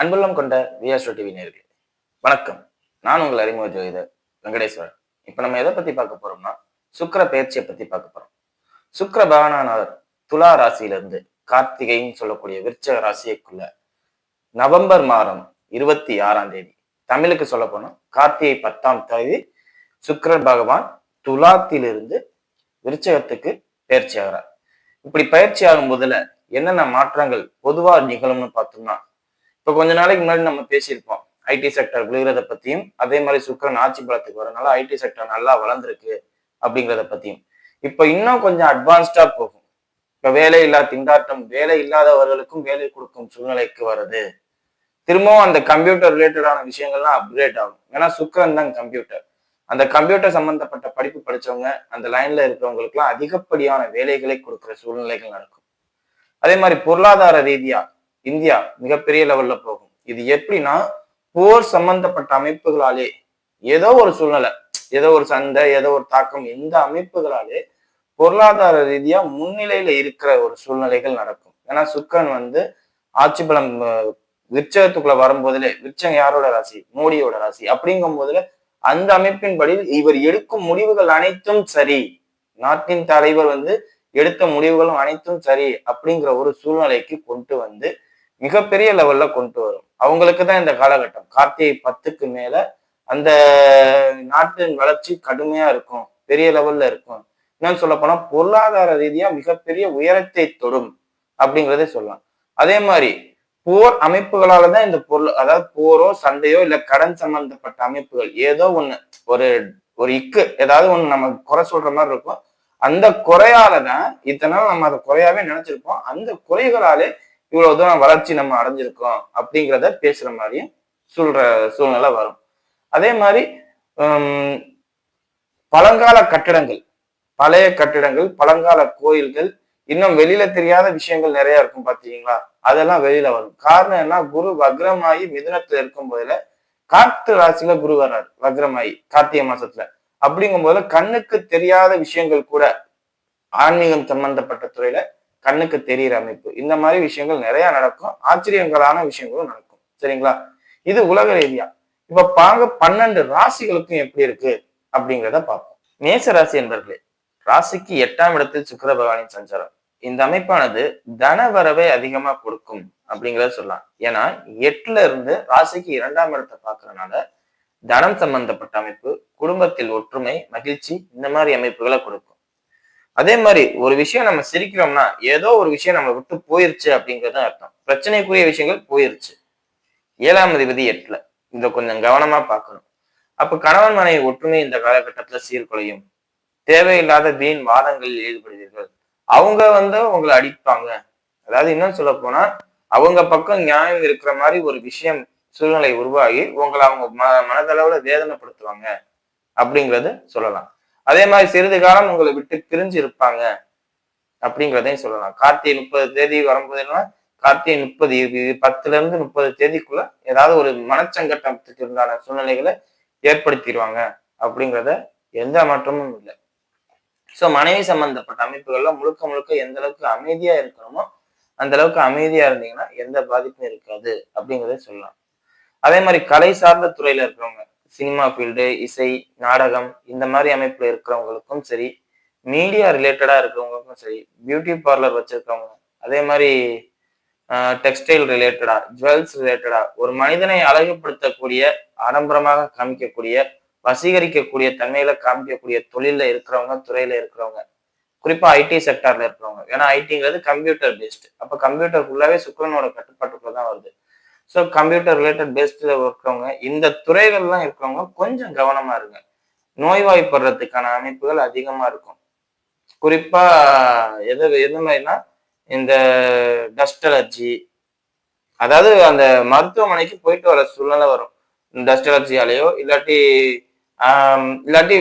அன்புள்ளம் கொண்ட விஆஸ்ட்ரோ டிவி நேர்கள் வணக்கம். நான் உங்கள் அறிமுக ஜோதிடர் வெங்கடேஸ்வரன். இப்போ நம்ம எதை பத்தி பார்க்க போறோம்னா சுக்கிர பயிற்சியை பற்றி பார்க்க போறோம். சுக்கர பகவானானவர் துலா ராசியிலிருந்து கார்த்திகைன்னு சொல்லக்கூடிய விருச்சக ராசிக்குள்ள நவம்பர் மாதம் இருபத்தி ஆறாம் தேதி தமிழுக்கு சொல்ல போனா கார்த்திகை பத்தாம் தேதி சுக்கிரன் பகவான் துலாத்திலிருந்து விருச்சகத்துக்கு பயிற்சி ஆகிறார். இப்படி பயிற்சி ஆகும் போதுல என்னென்ன மாற்றங்கள் பொதுவா நிகழும்னு பார்த்தோம்னா இப்போ கொஞ்ச நாளைக்கு முன்னாடி நம்ம பேசியிருப்போம். ஐடி செக்டர் விழுகிறத பத்தியும் அதே மாதிரி சுக்கரன் ஆட்சி பலத்துக்கு வரனால ஐடி செக்டர் நல்லா வளர்ந்துருக்கு அப்படிங்கிறத பத்தியும். இப்போ இன்னும் கொஞ்சம் அட்வான்ஸ்டா போகும். இப்போ வேலை இல்லா திண்டாட்டம் வேலை இல்லாதவர்களுக்கும் வேலை கொடுக்கும் சூழ்நிலைக்கு வருது திரும்பவும் அந்த கம்ப்யூட்டர் ரிலேட்டடான விஷயங்கள்லாம் அப்கிரேட் ஆகும். ஏன்னா சுக்கரன் தான் கம்ப்யூட்டர் அந்த கம்ப்யூட்டர் சம்பந்தப்பட்ட படிப்பு படிச்சவங்க அந்த லைன்ல இருக்கிறவங்களுக்குலாம் அதிகப்படியான வேலைகளை கொடுக்குற சூழ்நிலைகள் நடக்கும். அதே மாதிரி பொருளாதார ரீதியா இந்தியா மிகப்பெரிய லெவல்ல போகும். இது எப்படின்னா போர் சம்பந்தப்பட்ட அமைப்புகளாலே ஏதோ ஒரு சூழ்நிலை ஏதோ ஒரு சண்டை ஏதோ ஒரு தாக்கம் இந்த அமைப்புகளாலே பொருளாதார ரீதியா முன்னிலையில இருக்கிற ஒரு சூழ்நிலைகள் நடக்கும். ஏன்னா சுக்கரன் வந்து ஆட்சி பலம் அஹ், விருச்சகத்துக்குள்ள வரும்போதுல யாரோட ராசி? மோடியோட ராசி. அப்படிங்கும் போதுல அந்த அமைப்பின்படி இவர் எடுக்கும் முடிவுகள் அனைத்தும் சரி. நாட்டின் தலைவர் வந்து எடுத்த முடிவுகளும் அனைத்தும் சரி அப்படிங்கிற ஒரு சூழ்நிலைக்கு கொண்டு வந்து மிகப்பெரிய லெவல்ல கொண்டு வரும். அவங்களுக்கு தான் இந்த காலகட்டம். கார்த்திகை பத்துக்கு மேல அந்த நாட்டின் வளர்ச்சி கடுமையா இருக்கும். பெரிய லெவல்ல இருக்கும். என்னன்னு சொல்ல போனா பொருளாதார ரீதியா மிகப்பெரிய உயரத்தை தொடும் அப்படிங்கிறதே சொல்லலாம். அதே மாதிரி போர் அமைப்புகளால தான் இந்த பொருள் அதாவது போரோ சண்டையோ இல்ல கடன் சம்பந்தப்பட்ட அமைப்புகள் ஏதோ ஒண்ணு ஒரு ஒரு இக்கு ஏதாவது ஒண்ணு நம்ம குறை சொல்ற மாதிரி இருக்கும். அந்த குறையால தான் இத்தனை நம்ம அதை குறையாவே நினைச்சிருப்போம். அந்த குறைகளாலே இவ்வளவு தூரம் வளர்ச்சி நம்ம அடைஞ்சிருக்கோம் அப்படிங்கிறத பேசுற மாதிரியும் சொல்ற சூழ்நிலை வரும். அதே மாதிரி பழங்கால கட்டிடங்கள் பழைய கட்டிடங்கள் பழங்கால கோயில்கள் இன்னும் வெளியில தெரியாத விஷயங்கள் நிறைய இருக்கும் பாத்தீங்களா? அதெல்லாம் வெளியில வரும். காரணம் என்ன? குரு வக்ரமாயி மிதுனத்துல இருக்கும் போதுல காத்து ராசியில குரு வர்றாரு வக்ரமாயி கார்த்திகை மாசத்துல. அப்படிங்கும் போது கண்ணுக்கு தெரியாத விஷயங்கள் கூட ஆன்மீகம் சம்பந்தப்பட்ட துறையில கண்ணுக்கு தெரியிற அமைப்பு. இந்த மாதிரி விஷயங்கள் நிறைய நடக்கும். ஆச்சரியங்களான விஷயங்களும் நடக்கும். சரிங்களா? இது உலக ரீதியா. இப்ப பாங்க பன்னெண்டு ராசிகளுக்கும் எப்படி இருக்கு அப்படிங்கிறத பார்ப்போம். மேச ராசி என்பர்களே ராசிக்கு எட்டாம் இடத்தில் சுக்கர பகவானின் சஞ்சாரம். இந்த அமைப்பானது தன வரவை அதிகமா கொடுக்கும் அப்படிங்கிறத சொல்லலாம். ஏன்னா எட்டுல இருந்து ராசிக்கு இரண்டாம் இடத்தை பாக்குறதுனால தனம் சம்பந்தப்பட்ட அமைப்பு குடும்பத்தில் ஒற்றுமை மகிழ்ச்சி இந்த மாதிரி அமைப்புகளை கொடுக்கும். அதே மாதிரி ஒரு விஷயம் நம்ம சிரிக்கிறோம்னா ஏதோ ஒரு விஷயம் நம்ம விட்டு போயிருச்சு அப்படிங்கிறது தான் அர்த்தம். பிரச்சனைக்குரிய விஷயங்கள் போயிருச்சு. ஏழாம் அதிபதி எட்டுல. இதை கொஞ்சம் கவனமா பார்க்கணும். அப்ப கணவன் மனைவி ஒற்றுமை இந்த காலகட்டத்துல சீர்குலையும். தேவையில்லாத வீண் வாதங்களில் ஈடுபடுவீர்கள். அவங்க வந்து உங்களை அடிப்பாங்க. அதாவது இன்னும் சொல்ல போனா அவங்க பக்கம் நியாயம் இருக்கிற மாதிரி ஒரு விஷயம் சூழ்நிலை உருவாகி உங்களை அவங்க ம மனதளவுல வேதனைப்படுத்துவாங்க. அப்படிங்கறது சொல்லலாம். அதே மாதிரி சிறிது காலம் உங்களை விட்டு பிரிஞ்சு இருப்பாங்க. அப்படிங்கிறதையும் சொல்லலாம். கார்த்திகை முப்பது தேதி வரும்போதுன்னா கார்த்திகை முப்பது இது பத்துல இருந்து முப்பது தேதிக்குள்ள ஏதாவது ஒரு மனச்சங்கட்டத்துக்கு இருந்தான சூழ்நிலைகளை ஏற்படுத்திடுவாங்க. அப்படிங்கிறத எந்த மாற்றமும் இல்லை. ஸோ மனைவி சம்பந்தப்பட்ட அமைப்புகள்ல முழுக்க முழுக்க எந்த அளவுக்கு அமைதியா இருக்கணுமோ அந்த அளவுக்கு அமைதியா இருந்தீங்கன்னா எந்த பாதிப்பும் இருக்காது அப்படிங்கிறத சொல்லலாம். அதே மாதிரி கலை சார்ந்த துறையில இருக்கிறவங்க சினிமா ஃபீல்டு இசை நாடகம் இந்த மாதிரி அமைப்பில் இருக்கிறவங்களுக்கும் சரி மீடியா ரிலேட்டடாக இருக்கிறவங்களுக்கும் சரி பியூட்டி பார்லர் வச்சுருக்கவங்க அதே மாதிரி டெக்ஸ்டைல் ரிலேட்டடா ஜுவல்ஸ் ரிலேட்டடா ஒரு மனிதனை அழகுபடுத்தக்கூடிய ஆடம்பரமாக காமிக்கக்கூடிய வசீகரிக்கக்கூடிய தன்மையில காமிக்கக்கூடிய தொழிலில் இருக்கிறவங்க துறையில இருக்கிறவங்க குறிப்பா ஐடி செக்டார்ல இருக்கிறவங்க. ஏன்னா ஐடிங்கிறது கம்ப்யூட்டர் பேஸ்டு அப்ப கம்ப்யூட்டர் ஃபுல்லாவே சுக்கரனோட கட்டுப்பாட்டுக்குள்ள தான் வருது. ஸோ கம்ப்யூட்டர் ரிலேட்டட் பேஸ்டில் இருக்கிறவங்க இந்த துறைகள்லாம் இருக்கிறவங்க கொஞ்சம் கவனமாக இருங்க. நோய்வாய்ப்படுறதுக்கான அமைப்புகள் அதிகமாக இருக்கும். குறிப்பாக எது எது மாதிரினா இந்த டஸ்ட் அலர்ஜி அதாவது அந்த மருத்துவமனைக்கு போயிட்டு வர சூழ்நிலை வரும். டஸ்ட் அலர்ஜியாலேயோ இல்லாட்டி இல்லாட்டி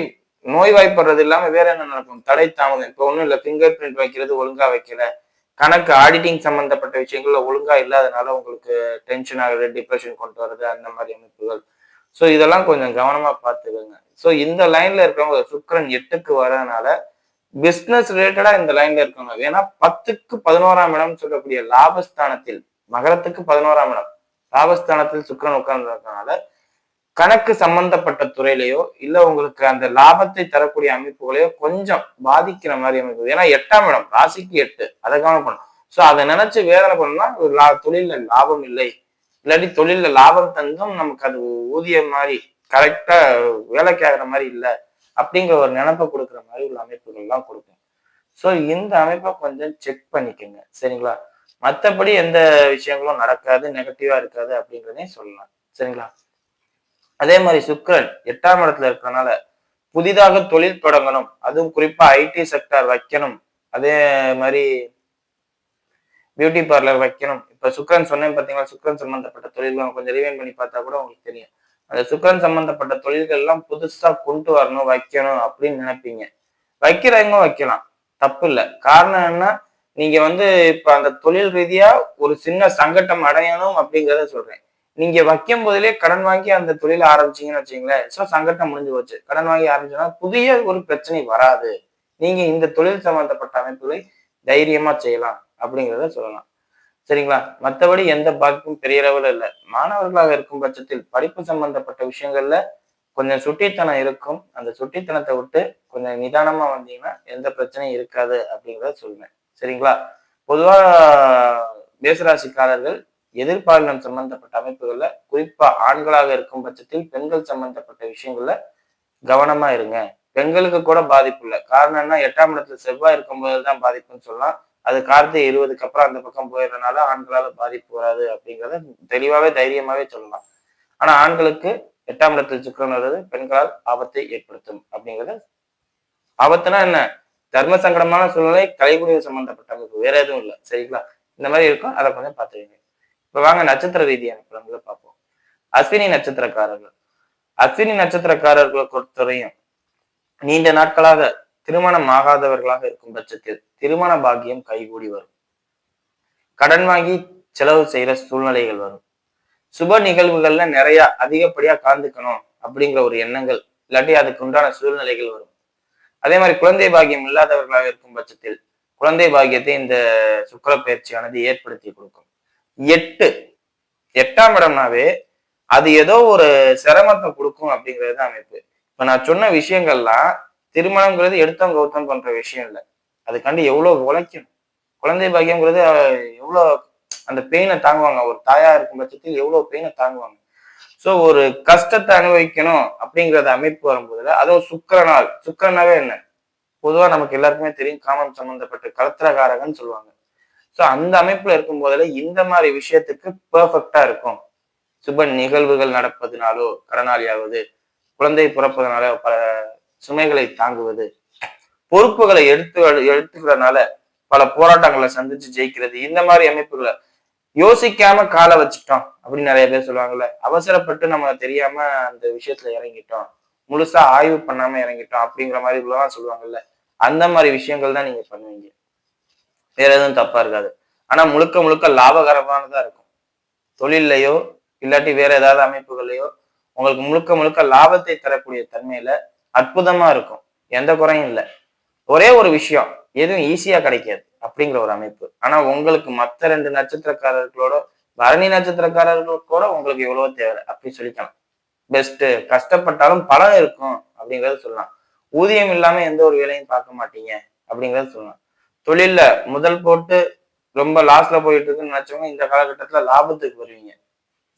நோய்வாய்ப்படுறது இல்லாமல் வேற என்ன நடக்கும்? தடை தாமதம். இப்போ ஒன்றும் இல்லை ஃபிங்கர் பிரிண்ட் வைக்கிறது ஒழுங்காக வைக்கல. கணக்கு ஆடிட்டிங் சம்பந்தப்பட்ட விஷயங்கள்ல ஒழுங்கா இல்லாதனால உங்களுக்கு டென்ஷன் ஆகுது டிப்ரெஷன் கொண்டு வருது அந்த மாதிரி அமைப்புகள். ஸோ இதெல்லாம் கொஞ்சம் கவனமா பார்த்துக்கோங்க. ஸோ இந்த லைன்ல இருக்கிறவங்க சுக்கரன் எட்டுக்கு வரதுனால பிஸ்னஸ் ரிலேட்டடா இந்த லைன்ல இருக்கவங்க. ஏன்னா பத்துக்கு பதினோராம் இடம் சொல்லக்கூடிய லாபஸ்தானத்தில் மகரத்துக்கு பதினோராம் இடம். லாபஸ்தானத்தில் சுக்கிரன் உட்கார்ந்துருக்கனால கணக்கு சம்பந்தப்பட்ட துறையிலையோ இல்ல உங்களுக்கு அந்த லாபத்தை தரக்கூடிய அமைப்புகளையோ கொஞ்சம் பாதிக்கிற மாதிரி அமைப்பு. ஏன்னா எட்டாம் இடம் ராசிக்கு எட்டு. அதை கவனம் சோ அதை நினைச்சு வேதனை பண்ணா ஒரு லா தொழில்ல லாபம் இல்லை. இல்லாட்டி தொழில்ல லாபம் தந்தும் நமக்கு அது ஊதியம் மாதிரி கரெக்டா வேலைக்கு ஆகிற மாதிரி இல்லை அப்படிங்கிற ஒரு நினப்பை கொடுக்குற மாதிரி உள்ள அமைப்புகள்லாம் கொடுக்கும். ஸோ இந்த அமைப்பை கொஞ்சம் செக் பண்ணிக்கோங்க. சரிங்களா? மற்றபடி எந்த விஷயங்களும் நடக்காது நெகட்டிவா இருக்காது அப்படிங்கிறதையும் சொல்லலாம். சரிங்களா? அதே மாதிரி சுக்கரன் எட்டாம் இடத்துல இருக்கிறனால புதிதாக தொழில் தொடங்கணும். அதுவும் குறிப்பா ஐடி செக்டர் வைக்கணும். அதே மாதிரி பியூட்டி பார்லர் வைக்கணும். இப்ப சுக்கரன் சொன்னேன் பாத்தீங்களா? சுக்கரன் சம்பந்தப்பட்ட தொழில்கள் கொஞ்சம் ரிவைன் பண்ணி பார்த்தா கூட உங்களுக்கு தெரியும். அந்த சுக்கரன் சம்பந்தப்பட்ட தொழில்கள் எல்லாம் புதுசா கொண்டு வரணும் வைக்கணும் அப்படின்னு நினைப்பீங்க. வைக்கிறவங்க வைக்கலாம். தப்பு இல்லை. காரணம் என்ன நீங்க வந்து இப்ப அந்த தொழில் ரீதியா ஒரு சின்ன சங்கட்டம் அடையணும் அப்படிங்கிறத சொல்றேன். நீங்க வைக்கும் போதிலே கடன் வாங்கி அந்த தொழிலை ஆரம்பிச்சீங்கன்னு வச்சுங்களேன் ஸோ சங்கட்டம் முடிஞ்சு போச்சு. கடன் வாங்கி ஆரம்பிச்சோன்னா புதிய ஒரு பிரச்சனை வராது. நீங்க இந்த தொழில் சம்பந்தப்பட்ட அமைப்புகளை தைரியமா செய்யலாம் அப்படிங்கிறத சொல்லலாம். சரிங்களா? மற்றபடி எந்த பாதிப்பும் பெரிய அளவில் இல்லை. மாணவர்களாக இருக்கும் பட்சத்தில் படிப்பு சம்பந்தப்பட்ட விஷயங்கள்ல கொஞ்சம் சுட்டித்தனம் இருக்கும். அந்த சுட்டித்தனத்தை விட்டு கொஞ்சம் நிதானமா வந்தீங்கன்னா எந்த பிரச்சனையும் இருக்காது அப்படிங்கிறத சொல்லுவேன். சரிங்களா? பொதுவா மேசராசிக்காரர்கள் எதிர்பாலினம் சம்பந்தப்பட்ட அமைப்புகள்ல குறிப்பா ஆண்களாக இருக்கும் பட்சத்தில் பெண்கள் சம்பந்தப்பட்ட விஷயங்கள்ல கவனமா இருங்க. பெண்களுக்கு கூட பாதிப்பு இல்லை. காரணம் என்ன எட்டாம் இடத்துல செவ்வாய் இருக்கும்போது தான் பாதிப்புன்னு சொல்லலாம். அது கார்த்திகை இருபதுக்கு அப்புறம் அந்த பக்கம் போயிடுறதுனால ஆண்களால பாதிப்பு வராது அப்படிங்கிறத தெளிவாவே தைரியமாவே சொல்லலாம். ஆனா ஆண்களுக்கு எட்டாம் இடத்துல சுக்கரன் வருது பெண்களால் ஆபத்தை ஏற்படுத்தும் அப்படிங்கிறத ஆபத்துனா என்ன? தர்ம சங்கடமான சூழ்நிலை கலைக்குடிவு சம்பந்தப்பட்ட அமைப்பு. வேற எதுவும் இல்லை. சரிங்களா? இந்த மாதிரி இருக்கும். அதை கொஞ்சம் பார்த்துக்கங்க. இப்ப வாங்க நட்சத்திர ரீதியான பலன்களை பார்ப்போம் அஸ்வினி நட்சத்திரக்காரர்கள். அஸ்வினி நட்சத்திரக்காரர்களை பொறுத்தவரையும் நீண்ட நாட்களாக திருமணம் ஆகாதவர்களாக இருக்கும் பட்சத்தில் திருமண பாக்கியம் கைகூடி வரும். கடன் வாங்கி செலவு செய்யற சூழ்நிலைகள் வரும். சுப நிகழ்வுகள்ல நிறைய அதிகப்படியா காந்துக்கணும் அப்படிங்கிற ஒரு எண்ணங்கள் இல்லாட்டி அதுக்கு உண்டான சூழ்நிலைகள் வரும். அதே மாதிரி குழந்தை பாக்கியம் இல்லாதவர்களாக இருக்கும் பட்சத்தில் குழந்தை பாக்கியத்தை இந்த சுக்கர பயிற்சியானது ஏற்படுத்தி கொடுக்கும். எட்டு. எட்டாம் இடம்னாவே அது ஏதோ ஒரு சிரமத்தை கொடுக்கும் அப்படிங்கிறது தான் அமைப்பு. இப்ப நான் சொன்ன விஷயங்கள்லாம் திருமணம்ங்கிறது எடுத்தம் கௌத்தம் பண்ற விஷயம் இல்லை. அதுக்காண்டி எவ்வளவு உழைக்கணும். குழந்தை பாக்கியம்ங்கிறது எவ்வளோ அந்த பெயினை தாங்குவாங்க. ஒரு தாயா இருக்கும் பட்சத்தில் எவ்வளவு பெயினை தாங்குவாங்க. ஸோ ஒரு கஷ்டத்தை அனுபவிக்கணும் அப்படிங்கிறத அமைப்பு வரும்போதுல அதுவும் சுக்கரநாள் சுக்கரனாவே என்ன? பொதுவா நமக்கு எல்லாருக்குமே தெரியும் காமம் சம்பந்தப்பட்ட கலத்திரகாரகன்னு சொல்லுவாங்க. ஸோ அந்த அமைப்புல இருக்கும் போதுல இந்த மாதிரி விஷயத்துக்கு பெர்ஃபெக்டா இருக்கும். சுப நிகழ்வுகள் நடப்பதுனாலோ கடனாளியாவது குழந்தை பிறப்பதனால பல சுமைகளை தாங்குவது. பொறுப்புகளை எடுத்து எடுத்துக்கிறதுனால பல போராட்டங்களை சந்திச்சு ஜெயிக்கிறது. இந்த மாதிரி அமைப்புகளை யோசிக்காம காலை வச்சுட்டோம் அப்படின்னு நிறைய பேர் சொல்லுவாங்கல்ல. அவசரப்பட்டு நம்ம தெரியாம அந்த விஷயத்துல இறங்கிட்டோம். முழுசா ஆய்வு பண்ணாம இறங்கிட்டோம் அப்படிங்கிற மாதிரி இவ்வளவுதான் சொல்லுவாங்கல்ல. அந்த மாதிரி விஷயங்கள் தான் நீங்க பண்ணுவீங்க. வேற எதுவும் தப்பா இருக்காது. ஆனா முழுக்க முழுக்க லாபகரமானதா இருக்கும். தொழிலையோ இல்லாட்டி வேற ஏதாவது அமைப்புகளையோ உங்களுக்கு முழுக்க முழுக்க லாபத்தை தரக்கூடிய தன்மையில அற்புதமா இருக்கும். எந்த குறையும் இல்லை. ஒரே ஒரு விஷயம் எதுவும் ஈஸியா கிடைக்காது அப்படிங்கிற ஒரு அமைப்பு. ஆனா உங்களுக்கு மத்த ரெண்டு நட்சத்திரக்காரர்களோட பரணி நட்சத்திரக்காரர்களோட உங்களுக்கு எவ்வளவு தேவை அப்படி சொல்லிக்கலாம். பெஸ்ட் கஷ்டப்பட்டாலும் பலன் இருக்கும் அப்படிங்கறத சொல்லலாம். ஊதியம் இல்லாம எந்த ஒரு வேலையும் பார்க்க மாட்டீங்க அப்படிங்கறத சொல்லலாம். தொழில்ல முதல் போட்டு ரொம்ப லாஸ்ல போயிட்டு இருக்குன்னு நினைச்சவங்க இந்த காலகட்டத்துல லாபத்துக்கு வருவீங்க.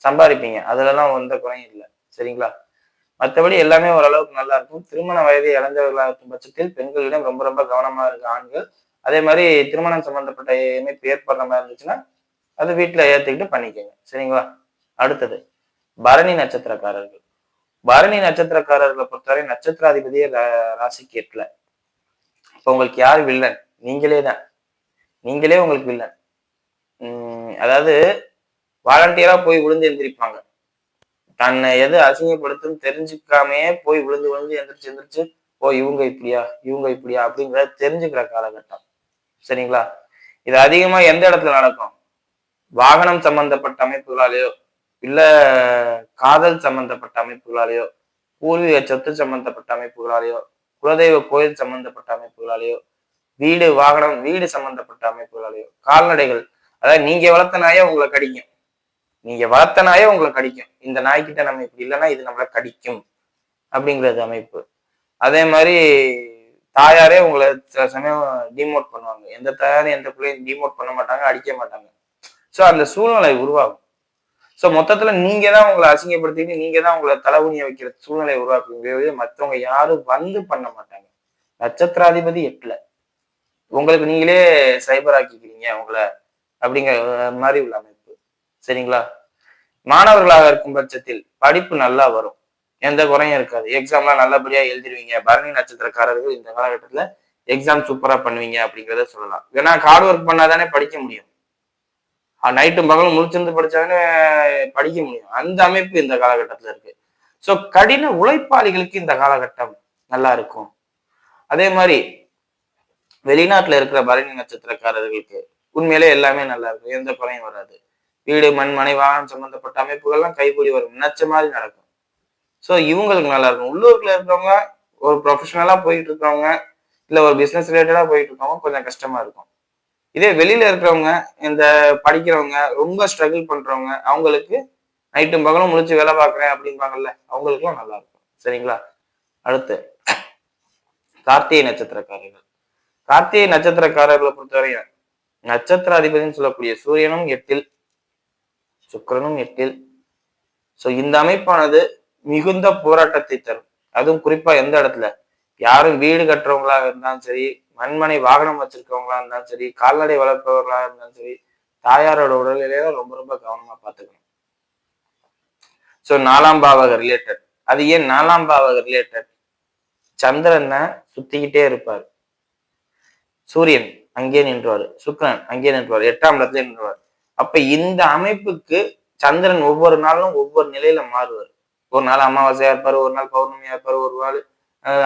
சம்பாதிப்பீங்க. அதுலலாம் எந்த குறையும் இல்லை. சரிங்களா? மற்றபடி எல்லாமே ஓரளவுக்கு நல்லா இருக்கும். திருமண வயதை இழந்தவர்களாக இருக்கும் பட்சத்தில் பெண்களிடம் ரொம்ப ரொம்ப கவனமா இருக்கு ஆண்கள். அதே மாதிரி திருமணம் சம்பந்தப்பட்ட அமைப்பு ஏற்படுற மாதிரி இருந்துச்சுன்னா அது வீட்டுல ஏத்துக்கிட்டு பண்ணிக்கோங்க. சரிங்களா? அடுத்தது பரணி நட்சத்திரக்காரர்கள். பரணி நட்சத்திரக்காரர்களை பொறுத்தவரை நட்சத்திராதிபதியே ராசிக்கு எட்டல இப்ப உங்களுக்கு யார் வில்லன்? நீங்களே தான். நீங்களே உங்களுக்கு வில்லன். உம் அதாவது வாலண்டியரா போய் விழுந்து எந்திரிப்பாங்க. தன்னை எது அசிங்கப்படுத்தும் தெரிஞ்சுக்காமையே போய் விழுந்து விழுந்து எந்திரிச்சு எந்திரிச்சு ஓ இவங்க இப்படியா? இவங்க இப்படியா? அப்படிங்கிறத தெரிஞ்சுக்கிற காலகட்டம். சரிங்களா? இது அதிகமா எந்த இடத்துல நடக்கும்? வாகனம் சம்பந்தப்பட்ட அமைப்புகளாலேயோ இல்ல காதல் சம்பந்தப்பட்ட அமைப்புகளாலேயோ பூர்வீக சொத்து சம்பந்தப்பட்ட அமைப்புகளாலேயோ குலதெய்வ கோயில் சம்பந்தப்பட்ட அமைப்புகளாலேயோ வீடு வாகனம் வீடு சம்பந்தப்பட்ட அமைப்புகளாலேயோ கால்நடைகள். அதாவது நீங்க வளர்த்த நாயே உங்களை கடிக்கும். நீங்க வளர்த்த நாயே உங்களை கடிக்கும். இந்த நாய்க்கிட்ட நம்ம இப்படி இல்லைன்னா இது நம்மளை கடிக்கும் அப்படிங்கிறது அமைப்பு. அதே மாதிரி தாயாரே உங்களை சில சமயம் டிமோட் பண்ணுவாங்க. எந்த தாயாரும் எந்த பிள்ளையும் டிமோட் பண்ண மாட்டாங்க அடிக்க மாட்டாங்க. ஸோ அந்த சூழ்நிலை உருவாகும். ஸோ மொத்தத்துல நீங்க தான் உங்களை அசிங்கப்படுத்திட்டு நீங்க தான் உங்களை தலைகுனிய வைக்கிற சூழ்நிலை உருவாக்குவீங்க மற்றவங்க யாரும் வந்து பண்ண மாட்டாங்க. நட்சத்திராதிபதி எட்டில். உங்களுக்கு நீங்களே சைபர் ஆக்கிக்கிறீங்க உங்களை அப்படிங்கிற மாதிரி உள்ள அமைப்பு. சரிங்களா? மாணவர்களாக இருக்கும் பட்சத்தில் படிப்பு நல்லா வரும். எந்த குறையும் இருக்காது. எக்ஸாம்லாம் நல்லபடியா எழுதிருவீங்க பரணி நட்சத்திரக்காரர்கள் இந்த காலகட்டத்துல எக்ஸாம் சூப்பரா பண்ணுவீங்க அப்படிங்கிறத சொல்லலாம். ஏன்னா ஹார்ட் ஒர்க் பண்ணாதானே படிக்க முடியும். நைட்டும் பகலும் முழிச்சிருந்து படிச்சாதானே படிக்க முடியும். அந்த அமைப்பு இந்த காலகட்டத்துல இருக்கு. ஸோ கடின உழைப்பாளிகளுக்கு இந்த காலகட்டம் நல்லா இருக்கும். அதே மாதிரி வெளிநாட்டுல இருக்கிற பரணி நட்சத்திரக்காரர்களுக்கு உண்மையிலே எல்லாமே நல்லா இருக்கும். எந்த குறையும் வராது. வீடு மண் மனை வாகனம் சம்பந்தப்பட்ட அமைப்புகள்லாம் கைகூடி வரும். நினைச்ச மாதிரி நடக்கும். ஸோ இவங்களுக்கு நல்லா இருக்கும். உள்ளூர்ல இருக்கிறவங்க ஒரு ப்ரொஃபஷனலா போயிட்டு இருக்கிறவங்க இல்ல ஒரு பிசினஸ் ரிலேட்டடா போயிட்டு இருக்கவங்க கொஞ்சம் கஷ்டமா இருக்கும். இதே வெளியில இருக்கிறவங்க இந்த படிக்கிறவங்க ரொம்ப ஸ்ட்ரகிள் பண்றவங்க அவங்களுக்கு நைட்டும் பகலும் முடிச்சு வேலை பார்க்குறேன் அப்படிம்பாங்கல்ல அவங்களுக்குலாம் நல்லா இருக்கும். சரிங்களா? அடுத்து கார்த்திகை நட்சத்திரக்காரர்கள். கார்த்திகை நட்சத்திரக்காரர்களை பொறுத்தவரையும் நட்சத்திர அதிபதினு சொல்லக்கூடிய சூரியனும் எட்டில் சுக்கரனும் எட்டில். ஸோ இந்த அமைப்பானது மிகுந்த போராட்டத்தை தரும். அதுவும் குறிப்பா எந்த இடத்துல? யாரும் வீடு கட்டுறவங்களா இருந்தாலும் சரி மண்மனை வாகனம் வச்சிருக்கவங்களா இருந்தாலும் சரி கால்நடை வளர்ப்பவர்களா இருந்தாலும் சரி தாயாரோட உடல்நிலையில ரொம்ப ரொம்ப கவனமா பார்த்துக்கணும். ஸோ நாலாம் பாவக ரிலேட்டட் அது ஏன் நாலாம் பாவக ரிலேட்டட் சந்திரனை சுத்திக்கிட்டே இருப்பார். சூரியன் அங்கே நின்றுவார் சுக்ரன் அங்கே நின்றுவார் எட்டாம் இடத்துல நின்றுவார். அப்ப இந்த அமைப்புக்கு சந்திரன் ஒவ்வொரு நாளும் ஒவ்வொரு நிலையில மாறுவார். ஒரு நாள் அமாவாசையா இருப்பார் ஒரு நாள் பௌர்ணமியா இருப்பார் ஒரு நாள்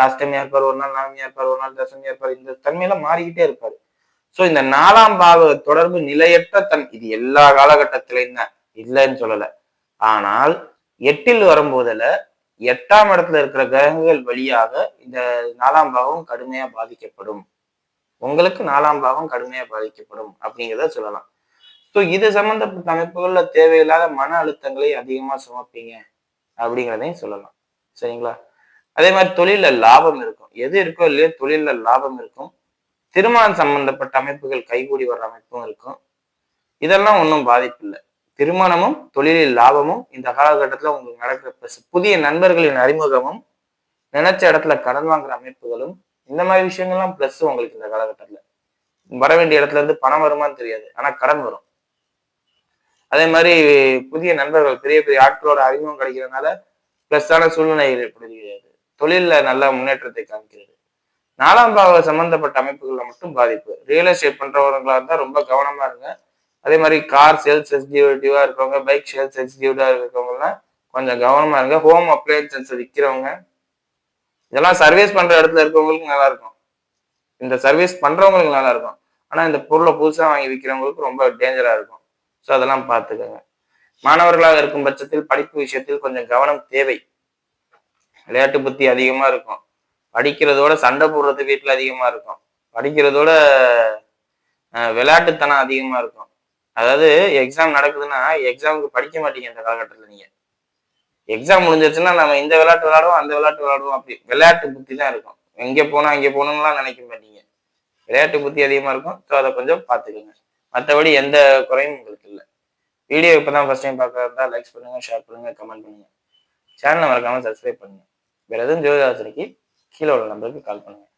அஷ்டமியா இருப்பார் ஒரு நாள் நவமியா இருப்பார் ஒரு நாள் தசமியா இருப்பார் இந்த தன்மையில மாறிக்கிட்டே இருப்பாரு. சோ இந்த நாலாம் பாவ தொடர்பு நிலையற்ற தன் இது எல்லா காலகட்டத்திலையும் தான் இல்லைன்னு சொல்லல. ஆனால் எட்டில் வரும்போதுல எட்டாம் இடத்துல இருக்கிற கிரகங்கள் வழியாக இந்த நாலாம் பாவம் கடுமையா பாதிக்கப்படும். உங்களுக்கு நாலாம் பாவம் கடுமையா பாதிக்கப்படும் அப்படிங்கிறத சொல்லலாம். ஸோ இது சம்மந்தப்பட்ட அமைப்புகள்ல தேவையில்லாத மன அழுத்தங்களை அதிகமா சுமப்பீங்க அப்படிங்கிறதையும் சொல்லலாம். சரிங்களா? அதே மாதிரி தொழில லாபம் இருக்கும். எது இருக்கோ இல்லையோ தொழில லாபம் இருக்கும். திருமணம் சம்பந்தப்பட்ட அமைப்புகள் கைகூடி வர்ற அமைப்பும் இருக்கும். இதெல்லாம் ஒன்றும் பாதிப்பு இல்லை. திருமணமும் தொழிலில் லாபமும் இந்த காலகட்டத்தில் உங்களுக்கு நடக்கிற புதிய நண்பர்களின் அறிமுகமும் நினைச்ச இடத்துல கடன் வாங்குற அமைப்புகளும் இந்த மாதிரி விஷயங்கள்லாம் பிளஸ் உங்களுக்கு இந்த காலகட்டத்தில். வர வேண்டிய இடத்துல இருந்து பணம் வருமானு தெரியாது. ஆனால் கடன் வரும். அதே மாதிரி புதிய நண்பர்கள் பெரிய பெரிய ஆட்களோட அறிமுகம் கிடைக்கிறதுனால பிளஸ்ஸான சூழ்நிலைகள் ஏற்படுகிறது. தொழில்ல நல்ல முன்னேற்றத்தை காமிக்கிறது நாலாம் பாவ சம்பந்தப்பட்ட அமைப்புகளில் மட்டும் பாதிப்பு. ரியல் எஸ்டேட் பண்றவங்களா இருந்தால் ரொம்ப கவனமா இருங்க. அதே மாதிரி கார் சேல்ஸ் எக்ஸிக்யூட்டிவா இருக்கவங்க பைக் சேல்ஸ் எக்ஸிக்யூட்டிவா இருக்கிறவங்கலாம் கொஞ்சம் கவனமா இருங்க. ஹோம் அப்ளையன்சஸ் விற்கிறவங்க இதெல்லாம் சர்வீஸ் பண்ற இடத்துல இருக்கிறவங்களுக்கு நல்லா இருக்கும் இந்த சர்வீஸ் பண்றவங்களுக்கு நல்லா இருக்கும் ஆனா இந்த பொருளை புதுசா வாங்கி விற்கிறவங்களுக்கு ரொம்ப டேஞ்சரா இருக்கும். ஸோ அதெல்லாம் பார்த்துக்கோங்க. மாணவர்களாக இருக்கும் பட்சத்தில் படிப்பு விஷயத்தில் கொஞ்சம் கவனம் தேவை. விளையாட்டு புத்தி அதிகமா இருக்கும். படிக்கிறதோட சண்டை போடுறது வீட்டில் அதிகமா இருக்கும். படிக்கிறதோட விளையாட்டுத்தனம் அதிகமா இருக்கும். அதாவது எக்ஸாம் நடக்குதுன்னா எக்ஸாமுக்கு படிக்க மாட்டீங்க இந்த காலகட்டத்தில் நீங்க. எக்ஸாம் முடிஞ்சிருச்சுன்னா நம்ம இந்த விளையாட்டு விளையாடுவோம் அந்த விளையாட்டு விளையாடுவோம். அப்படி விளையாட்டு புத்தி தான் இருக்கும். எங்கே போனோம் அங்கே போகணும்லாம் நினைக்க மாட்டீங்க. விளையாட்டு புத்தி அதிகமாக இருக்கும். ஸோ அதை கொஞ்சம் பார்த்துக்கோங்க. மற்றபடி எந்த குறையும் உங்களுக்கு இல்லை. வீடியோ இப்போ தான் ஃபஸ்ட் டைம் பார்க்குறதா லைக்ஸ் பண்ணுங்கள் ஷேர் பண்ணுங்கள் கமெண்ட் பண்ணுங்க. சேனலை மறக்காமல் சப்ஸ்கிரைப் பண்ணுங்க. வேறு எதுவும் ஜோதிதாசனைக்கு கீழே உள்ள நம்பருக்கு கால் பண்ணுங்கள்